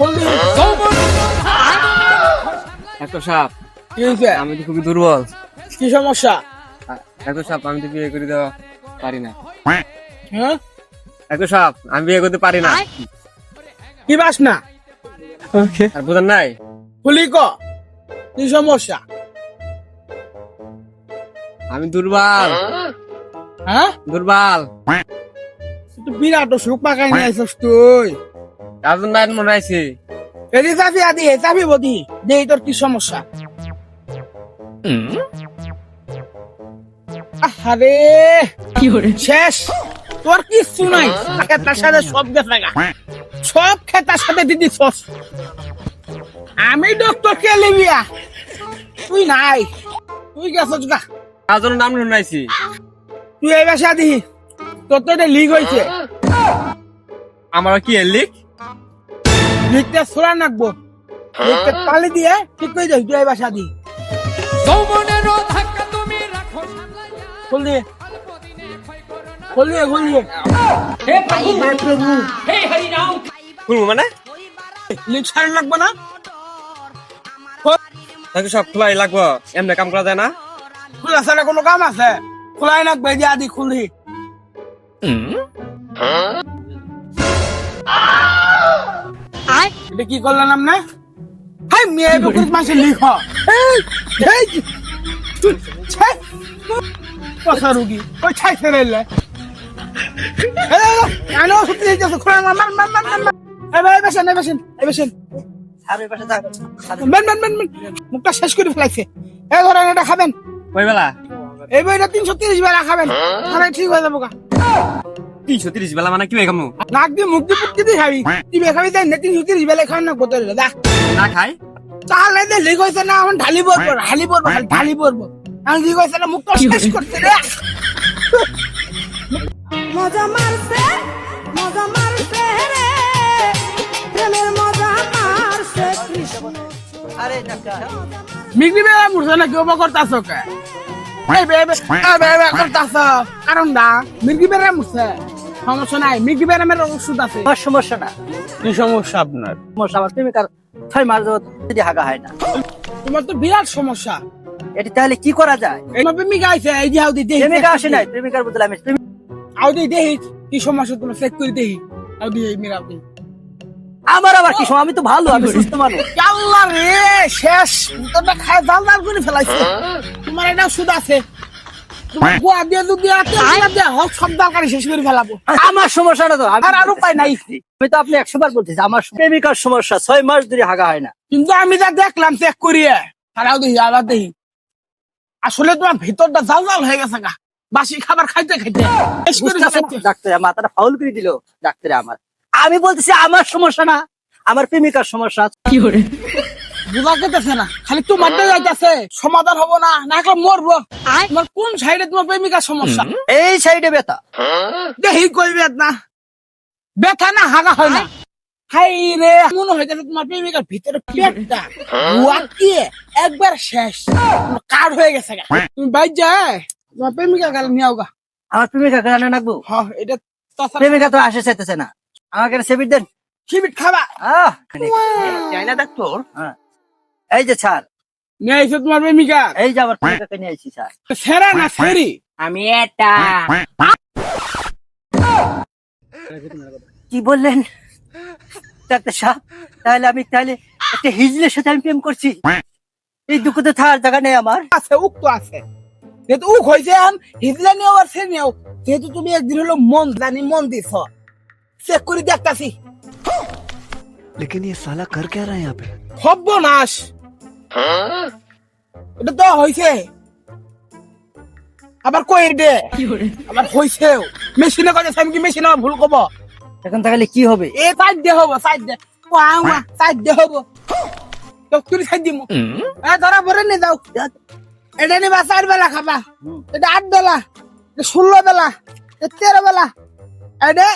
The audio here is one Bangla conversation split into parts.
বললি এত কি হয়েছে? আমি তো খুবই দুর্বল। কি সমস্যা? এত সাপ আমি তো বিয়ে করে দেওয়া পারি না। হ্যাঁ? এত সাপ আমি বিয়ে করতে পারি না। কি বাস না? আর বুঝেন নাই? খুলি ক কি সমস্যা? আমি দুর্বল। হ্যাঁ? দুর্বল। তুই বিরাট অসুখ পাকাই নিয়ে আইসস তুই। তার জন্য আর মনে আছে এদি চাবি আদি হে চাবি বদি দে তোর কি সমস্যা? আরে শেষ! তোর কিচ্ছু নাই। খেতার সাথে সব গেছে। সব খেতার সাথে দিদি সস আমি ডক্টর কে লিবিয়া। তুই নাই। তুই গেছস গা। তার নাম শুনাইছি। তুই এই বাসা দি তোর তো লিক হয়েছে আমার কি লিক লিখতে সোলা নাকবো। লিখতে পালি দিয়ে ঠিক করে যাই তুই এই বাসা দি। খুল দিয়ে। খুল দিয়ে খুল দিয়ে। খুলবো মানে? সার লাগবো না? তাকে সব খোলাই লাগবো। এমনি কাম করা যায় না? খোলা ছাড়া কোনো কাম আছে? খোলাই নাকবে দিয়ে আদি খুলি এটা কি করলেন আপনি হাই মেয়ে লিখ। রুগী। ওই ছাই ছেড়ে এলে। আনো সত্যি খোলা মার মার মার মার মার মেন মেন মেন মেন মুখটা শেষ করে ফেলাইছে। এই ধরেন এটা খাবেন। কই বেলা? এই বইটা তিনশো তিরিশ বেলা খাবেন। তাহলে ঠিক হয়ে যাব গা। তিনশো তিরিশ বেলা মানে কি খামু নাক দিয়ে মুখ দিয়ে পুটকি দিয়ে খাবি। খাবি তাই না তিনশো তিরিশ বেলা খাওয়ান না বোতল দা না খাই? তাহলে যে লিক হয়েছে না এখন ঢালি পড়ব ঢালি পড়ব ঢালি পড়ব এখন লিক হয়েছে না মুখটা শেষ করছে রে মজা মারছে মজা মারছে রে। প্রেমের মজা মারছে কৃষ্ণ। মিগনি বেলা মুড়ছে না কেউ বা করতাছ কে? এই বে বে এই বে বে করতাছ। কারণ দা মিগনি বেলা মুড়ছে সমস্যা নাই। মিগনি বেলা মের ওষুধ আছে। আমার সমস্যা না। কি সমস্যা আপনার? সমস্যা আমার প্রেমিকার ছয় মাস যাবত যদি হাগা হয় না। তোমার তো বিরাট সমস্যা। এটি তাহলে কি করা যায়? এই প্রেমিকা আইছে এই যে আউদি দেহি। প্রেমিকা আসে নাই। প্রেমিকার বদলে আমি আউদি দেহি কি সমস্যা তোমার? চেক করে দেহি। আউদি এই মিরা আউদি আমার আবার কি আমি তো ভালো আমি সুস্থ মানুষ। আল্লাহ রে শেষ। তোমরা খায় জাল জাল করে ফেলাইছে। তোমার এটা সুদ আছে। গোয়া দিয়ে যদি আছে গোয়া দিয়ে হোক সব দরকারি শেষ করে ফেলাবো। আমার সমস্যা না তো আমি- আর আর উপায় নাই। আমি তো আপনি একশো বার বলতেছি আমার প্রেমিকার সমস্যা ছয় মাস ধরে হাগা হয় না। কিন্তু আমি যা দেখলাম চেক করিয়ে তারাও দেখি আবার দেখি। আসলে তোমার ভিতরটা জাল জাল হয়ে গেছে গা। বাসি খাবার খাইতে খাইতে। করে ডাক্তার মাথাটা ফাউল করে দিল ডাক্তারে আমার। আমি বলতেছি আমার সমস্যা না আমার প্রেমিকার সমস্যা। বুঝা যেতেছে না। খালি তোমার যাইতেছে। সমাধান হব না না এখন মরবো। তোমার কোন সাইডে তোমার প্রেমিকার সমস্যা? এই সাইডে ব্যথা। না ব্যথা। না হাগা হয় না। হাই রে মনে হইতেছে তোমার প্রেমিকার ভিতরে পেটটা ওয়াকিয়ে একবার শেষ। কার হয়ে গেছে গা। তুমি বাইর যায় তোমার প্রেমিকার গালে নিয়াও গা। আমার প্রেমিকা রাখব? হ এটা প্রেমিকা তো আসে চাইতেছে না। আমাকে সেবিট দেন। খাবা। আহ ডাক্তার হ্যাঁ। এই যে স্যার নিয়ে আইসো তোমার প্রেমিকা এই যে আমার প্রেমিকাকে নিয়ে আইছি স্যার সেরা না সেরি আমি এটা কি বললেন ডাক্তার সাহেব তাহলে আমি তাহলে একটা হিজলের সাথে আমি প্রেম করছি এই দুঃখতে থাকার জায়গা নেই আমার আছে উক তো আছে যেহেতু উক হয়েছে এখন হিজলা নিয়েও আর সে নিয়েও যেহেতু তুমি একদিন হলো মন জানি মন দিছ চেক করে দেখতাছি लेकिन ये साला कर क्या रहा है यहाँ पे সর্বনাশ এটা তো হয়েছে আবার কই দে আবার হয়েছেও মেশিনে কাজে আমি কি মেশিনে আমার ভুল কব এখন তাহলে কি হবে? এ সাইড দে হব সাইড দে ওয়া ওয়া সাইড দে হব। তো তুই সাইড দিমু। এ ধরা পরে নে দাও এটা নিবা চার বেলা খাবা। এটা আট বেলা। ষোলো বেলা। তেরো বেলা। এটা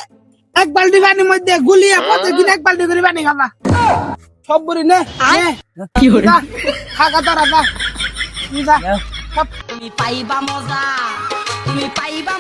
এক বালতি পানির মধ্যে গুলিয়ে প্রত্যেকদিন এক বালতি করে পানি খাবা। সব বলি নে। নে যা, খাকা তারা সব তুমি পাইবা মজা তুমি পাইবা